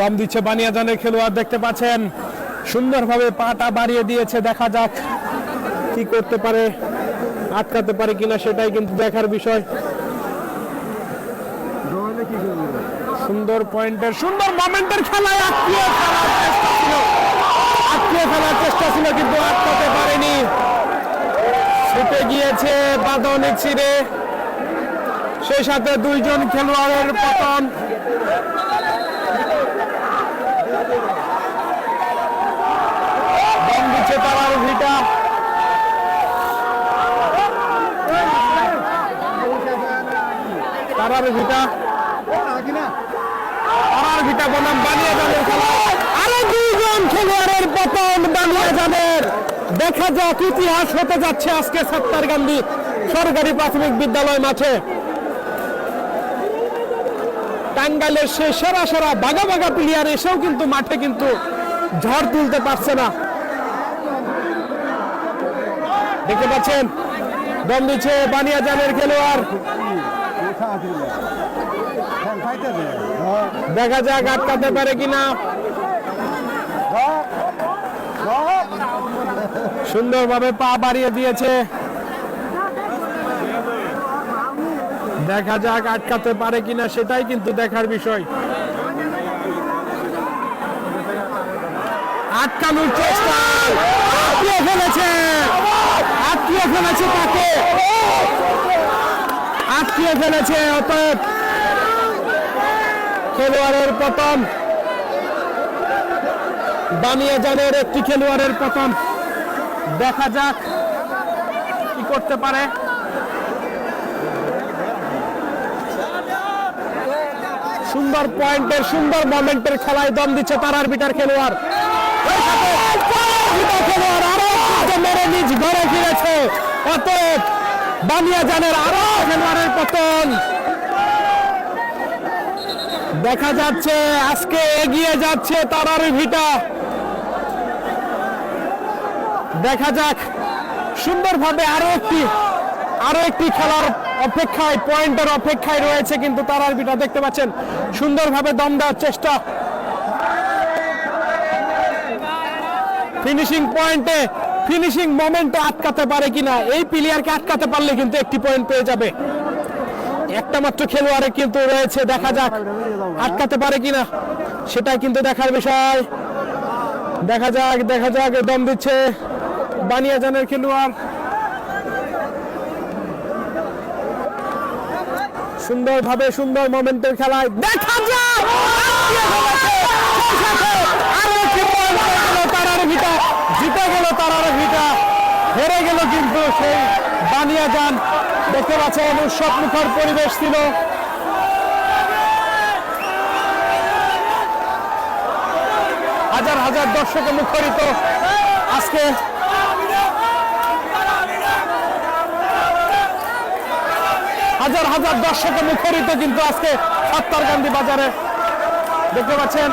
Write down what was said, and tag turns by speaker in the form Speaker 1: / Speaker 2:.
Speaker 1: দম দিচ্ছে বানিয়াজানের খেলোয়াড়, দেখতে পাচ্ছেন? সুন্দরভাবে পাটা বাড়িয়ে দিয়েছে, দেখা যাক কি করতে পারে, আটকাতে পারে কিনা সেটাই কিন্তু দেখার বিষয়। সুন্দর পয়েন্টের, সুন্দর মোমেন্টের খেলায় আটকিয়ে চেষ্টা ছিল। আটকিয়ে ফেলার চেষ্টা ছিল, কিন্তু আটকাতে পারেনি। ছুটে গিয়েছে বাদনে ছিঁড়ে। সেই সাথে দুইজন খেলোয়াড়ের পতন দম দিচ্ছে তারার ভিটা তারার ভিটা। তারার ভিটা বনাম, বানিয়ে যানের খেলা। আরও দুইজন খেলোয়াড়ের পতন বানিয়ে যানের দেখা যাক, ইতিহাস হতে যাচ্ছে আজকে সত্তার গান্ধী সরকারি প্রাথমিক বিদ্যালয় মাঠে। টাঙ্গাইলের সে সেরা সেরা বাগা বাগা প্লেয়ার এসেও কিন্তু মাঠে কিন্তু ঝড় তুলতে পারছে না। দেখতে পাচ্ছেন দম দিচ্ছে বানিয়া জানের খেলোয়াড়। দেখা যাক আটকাতে পারে কিনা। সুন্দরভাবে পা বাড়িয়ে দিয়েছে। দেখা যাক আটকাতে পারে কিনা, সেটাই কিন্তু দেখার বিষয়। আটকানোর চেষ্টা। আটকিয়ে ফেলেছে। আটকিয়ে ফেলেছে তাকে। আটকিয়ে ফেলেছে অতএব খেলোয়াড়ের পতন। বানিয়ে জানের একটি খেলোয়াড়ের পতন। দেখা যাক কি করতে পারে। সুন্দর পয়েন্টের, সুন্দর মোমেন্টের খেলায় দম দিচ্ছে তারার বিটার খেলোয়াড়। খেলোয়াড় আরও মেরে নিজ ঘরে ফিরেছে। অতএব বানিয়া জানের আরও খেলোয়াড়ের পতন। দেখা যাচ্ছে, আজকে এগিয়ে যাচ্ছে তারার ভিটা। দেখা যাক, সুন্দরভাবে আরও একটি আরও একটি খেলার অপেক্ষায়, পয়েন্টের অপেক্ষায় রয়েছে কিন্তু তারার বিটা দেখতে পাচ্ছেন, সুন্দরভাবে দম দেওয়ার চেষ্টা। ফিনিশিং পয়েন্টে ফিনিশিং মোমেন্টে আটকাতে পারে কিনা? এই প্লেয়ারকে আটকাতে পারলে কিন্তু একটি পয়েন্ট পেয়ে যাবে। একটা মাত্র খেলোয়াড়ে কিন্তু রয়েছে, দেখা যাক আটকাতে পারে কিনা। সেটাই কিন্তু দেখার বিষয়। দেখা যাক দেখা যাক, দম দিচ্ছে বানিয়া জানের খেলোয়াড়। সুন্দরভাবে সুন্দর মোমেন্টের খেলায় দেখা যাক! ভিটা জিতে গেল তারার ভিটা হেরে গেল কিন্তু সেই বানিয়া যান। দেখতে পাচ্ছেন উৎসব মুখর পরিবেশ ছিল। হাজার হাজার দর্শকে মুখরিত। আজকে হাজার হাজার দর্শকে মুখরিত কিন্তু আজকে সত্তর গান্ধী বাজারে। দেখতে পাচ্ছেন